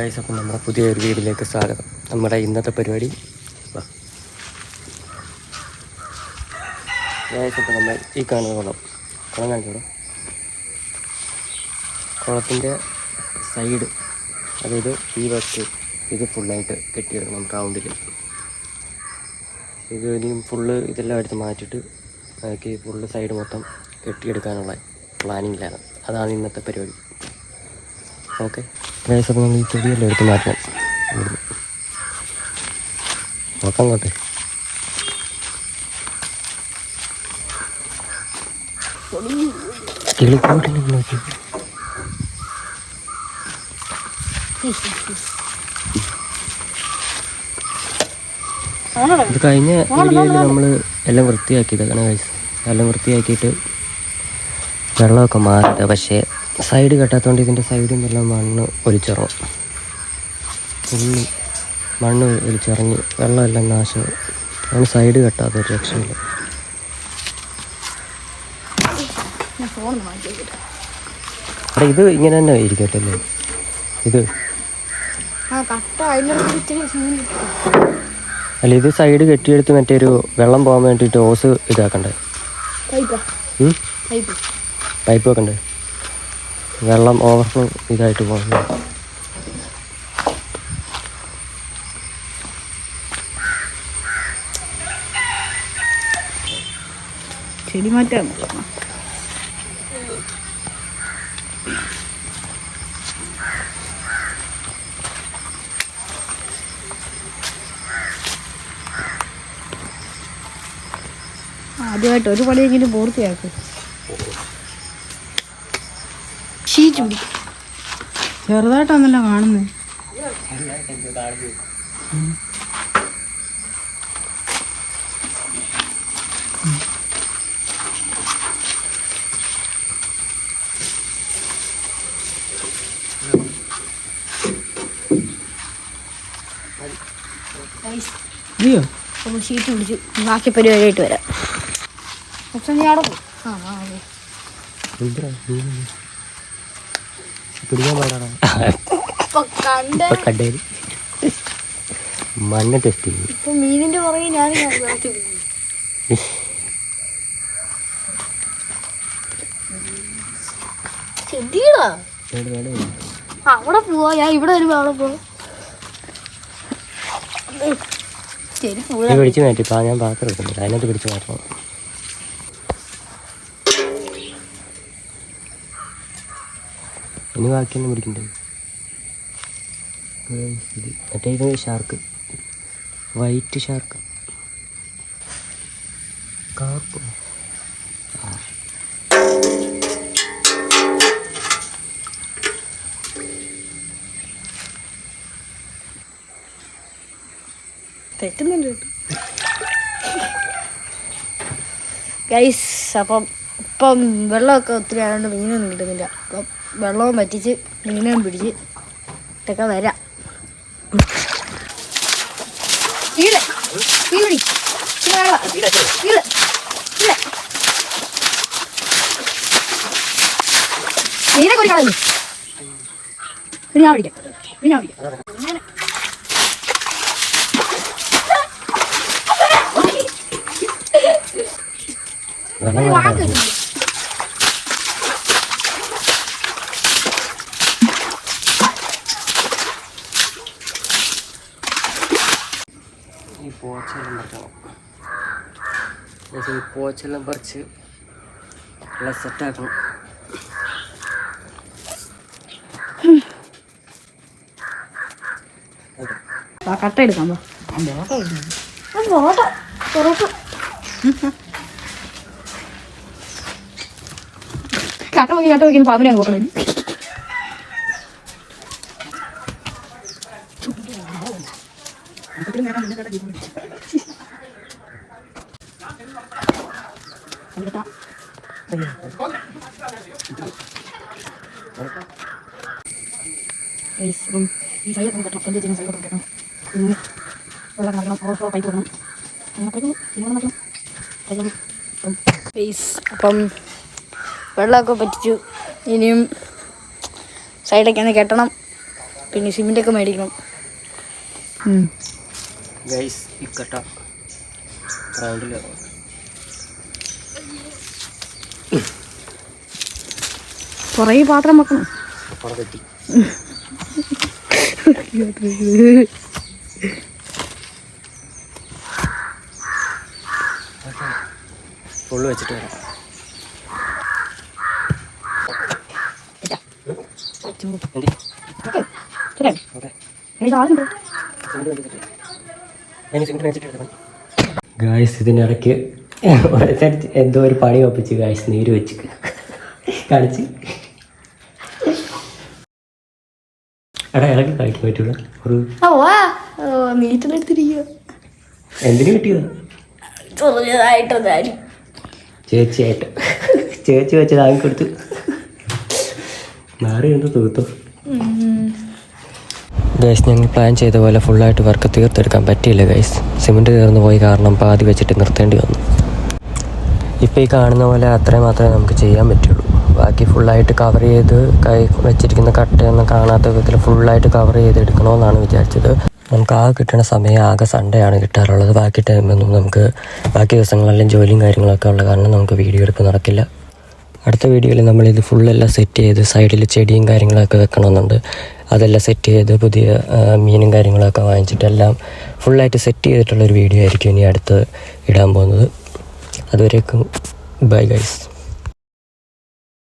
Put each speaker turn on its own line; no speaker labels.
Guys അപ്പം നമ്മുടെ പുതിയ ഒരു വീഡിയോയിലേക്ക് സ്വാഗതം. നമ്മുടെ ഇന്നത്തെ പരിപാടി. ഗായ്സ് അപ്പം നമ്മൾ ഈ കാണുന്ന കുളം. കുളം കാണിച്ചോളൂ. കുളത്തിന്റെ സൈഡ് അതായത് ഈ വസ്തു ഇത് ഫുള്ളായിട്ട് കെട്ടിയെടുക്കണം റൗണ്ടിൽ ഇത് ഇനിയും ഫുള്ള് ഇതെല്ലാം എടുത്ത് മാറ്റിയിട്ട് ബാക്കി ഫുള്ള് സൈഡ് മൊത്തം കെട്ടിയെടുക്കാനുള്ള പ്ലാനിങ്ങിലാണ് അതാണ് ഇന്നത്തെ പരിപാടി. ഓക്കെ അപ്പോൾ നമ്മൾ ഈ ചെടിയെല്ലാം എടുത്ത് മാറ്റണം. നോക്കാം അങ്ങോട്ടെ. കിളിക്കൂട്ടിൽ നോക്കി. ഇത് കഴിഞ്ഞ വീഡിയോയിൽ നമ്മൾ എല്ലാം വൃത്തിയാക്കിയതാണ് ഗൈസ് എല്ലാം വൃത്തിയാക്കിയിട്ട് വെള്ളമൊക്കെ മാറിയിട്ട് പക്ഷേ സൈഡ് കെട്ടാത്തതുകൊണ്ട് ഇതിന്റെ സൈഡിൽ നിന്നെല്ലാം മണ്ണ് ഒലിച്ചിറങ്ങും. ഫുള്ളി മണ്ണ് ഒലിച്ചിറങ്ങി വെള്ളമെല്ലാം നാശം. ആണ് സൈഡ് കെട്ടാത്ത ഒരു രക്ഷയില്ല. അവിടെ ഇത് ഇങ്ങനെ തന്നെ ഇരിക്കട്ടല്ലേ? ഇത് അല്ല ഇത് സൈഡ് കെട്ടിയെടുത്ത് മറ്റേ ഒരു വെള്ളം പോകാൻ വേണ്ടിയിട്ട് ഓസ് ഇതാക്കണ്ടേ?
പൈപ്പ്
വെക്കണ്ടേ? വെള്ളം ഓവർഫ്ലോ ഇതായിട്ട്
പോകുന്നത് ആദ്യമായിട്ട് ഒരു പണിയെങ്കിലും പൂർത്തിയാക്കും. ഷീറ്റ് പിടി ചെറുതായിട്ടാണല്ലോ കാണുന്നത്
അയ്യോ.
അപ്പോൾ ഷീറ്റ് പിടിച്ചു ബാക്കി പരിപാടിയായിട്ട് വരാം. പക്ഷെ നീ അവിടെ ആ ആ അതെ
എന്തിനാ? പിടിക്കാൻ പാടാണ് കണ്ടേര്. ടെസ്റ്റ്
ഇപ്പൊ മീനിന്റെ പുറകെ ഞാൻ. അവിടെ പോവാ ഞാൻ ഇവിടെ വരുമ്പോ അവിടെ പോവാ. ശരി
മാറ്റി ഞാൻ പാത്രം എടുക്കുന്നില്ല അതിനകത്ത് പിടിച്ചു മാറ്റണം. ഇനി ബാക്കിയൊന്നും പിടിക്കണ്ടേ ഇത് മറ്റേ ഇത് ഷാർക്ക് വൈറ്റ് ഷാർക്ക് കാർപ്പ്
തെറ്റുന്നുണ്ട് ഗൈസ് അപ്പം ഇപ്പം വെള്ളമൊക്കെ ഒത്തിരി ആയതുകൊണ്ട് മീനൊന്നും കിട്ടുന്നില്ല. അപ്പം വെള്ളവും പറ്റിച്ച് മീനും പിടിച്ച് ഇട്ടൊക്കെ വരാം. മീനെ കുടിക്കാണല്ലോ പിന്നെ ഞാൻ പിടിക്കാം ഞാൻ പിടിക്കാം
വെള്ളം വേണ്ട. പോച്ചെല്ലാം പറിക്കണം ഈ പോച്ചെല്ലാം പറിച്ച് എല്ലാം സെറ്റാക്കണം
കട്ട എടുക്കാം പോ. ആ, പൊറോട്ട പൊറോട്ട കട്ട നോക്കി കട്ട നോക്കി പാമ്പിനെ അങ്ങ് ഈ സൈഡ് കെട്ടണം. എന്റെ ചെയ്യുന്ന സൈഡ് കെട്ടണം. പിന്നെ വെള്ളം നടക്കണം ഓവർഫ്ലോ പൈപ്പ് വെക്കണം അങ്ങനത്തേക്കും ഇങ്ങനെ നടക്കണം അപ്പം വെള്ളമൊക്കെ പറ്റിച്ചു. ഇനിയും സൈഡൊക്കെ ഒന്ന് കെട്ടണം. പിന്നെ സിമെന്റൊക്കെ മേടിക്കണം.
ഗൈസ് ഇക്കട്ട ഗ്രൗണ്ടിൽ
കുറേ പാത്രം വെക്കണം.
ഫുള്ള് വെച്ചിട്ട് വരാം. എന്തി?
ശരി
ഓക്കെ
എനിക്ക് ആദ്യം.
ഗായ്സ് ഇതിനിടയ്ക്ക് എന്തോ ഒരു പണി ഒപ്പിച്ച് ഗായ്സ് നീര് വെച്ച്. കളിച്ച് എടാ ഇടയ്ക്ക് കളിക്കാൻ പറ്റൂല. ഒരു എന്തിനു കിട്ടിയതാ? ചേച്ചിയായിട്ട്. ചേച്ചി വെച്ചത് ആങ്ങി കൊടുത്തു മാറി എന്ത് തൂത്തു. ഗൈസ് ഞങ്ങൾ പ്ലാൻ ചെയ്ത പോലെ ഫുള്ളായിട്ട് വർക്ക് തീർത്തെടുക്കാൻ പറ്റിയില്ല ഗൈസ്. സിമെന്റ് തീർന്നു പോയി കാരണം പാതി വെച്ചിട്ട് നിർത്തേണ്ടി വന്നു. ഇപ്പോൾ ഈ കാണുന്ന പോലെ അത്രയും മാത്രമേ നമുക്ക് ചെയ്യാൻ പറ്റുള്ളൂ. ബാക്കി ഫുള്ളായിട്ട് കവർ ചെയ്ത് കൈ വെച്ചിരിക്കുന്ന കട്ടയൊന്നും കാണാത്ത വിധത്തിൽ ഫുള്ളായിട്ട് കവർ ചെയ്ത് എടുക്കണമെന്നാണ് വിചാരിച്ചത്. നമുക്ക് ആകെ കിട്ടുന്ന സമയം ആകെ സൺഡേ ആണ് കിട്ടാറുള്ളത്. ബാക്കി ടൈമൊന്നും നമുക്ക് ബാക്കി ദിവസങ്ങളെല്ലാം ജോലിയും കാര്യങ്ങളൊക്കെ ഉള്ള കാരണം നമുക്ക് വീഡിയോ എടുപ്പ് നടക്കില്ല. അടുത്ത വീഡിയോയിൽ നമ്മളിത് ഫുള്ളെല്ലാം സെറ്റ് ചെയ്ത് സൈഡിൽ ചെടിയും കാര്യങ്ങളൊക്കെ വെക്കണമെന്നുണ്ട് അതെല്ലാം സെറ്റ് ചെയ്ത് പുതിയ മീനും കാര്യങ്ങളൊക്കെ വാങ്ങിച്ചിട്ടെല്ലാം ഫുള്ളായിട്ട് സെറ്റ് ചെയ്തിട്ടുള്ളൊരു വീഡിയോ ആയിരിക്കും ഇനി അടുത്ത് ഇടാൻ പോകുന്നത്. അതുവരേക്കും ബൈ ഗൈസ്